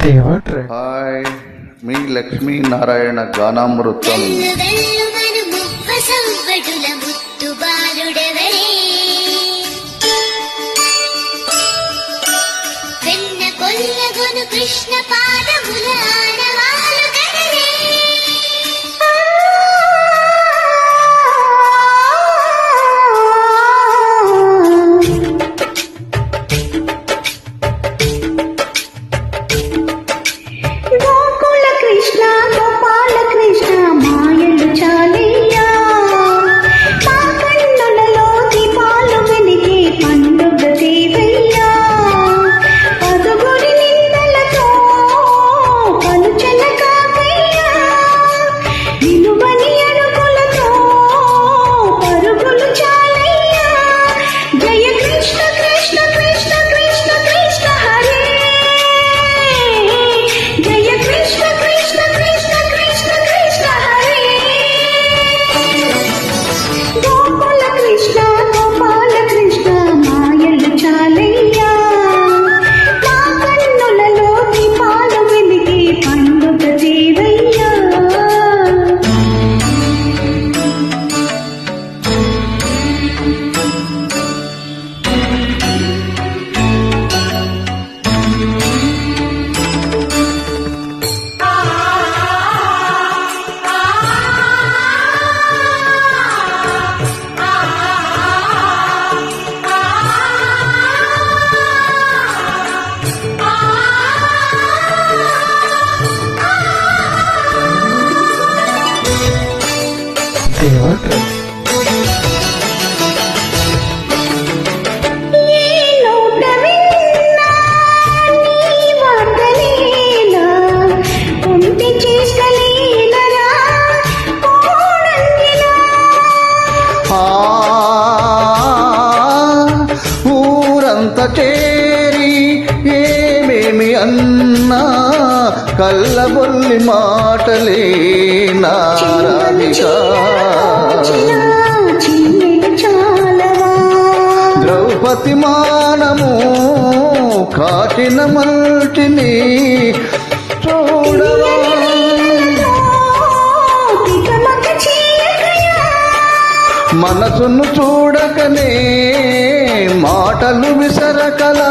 దేవా track hi మీ లక్ష్మీ నారాయణ గానామృతం కళ్ళబొల్లి మాటలే నారాధిగా ద్రౌపది మానము కాటిన మల్టిని మనసును చూడకనే మాటలు విసరకలా.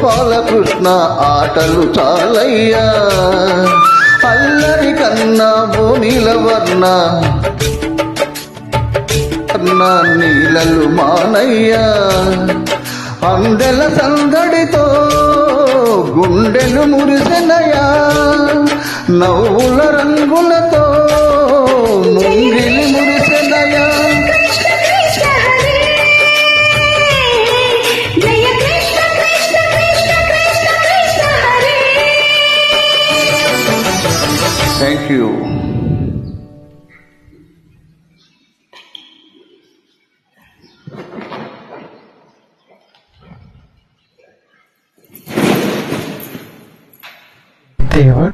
గోపాలకృష్ణ ఆటలు చాలయ్యా. అల్లరి కన్నా వర్ణ నీలలు మానయ్యా. అందెల సందడితో గుండెలు మురిసినయా. నవ్వుల రంగులతో chiều. Thì hết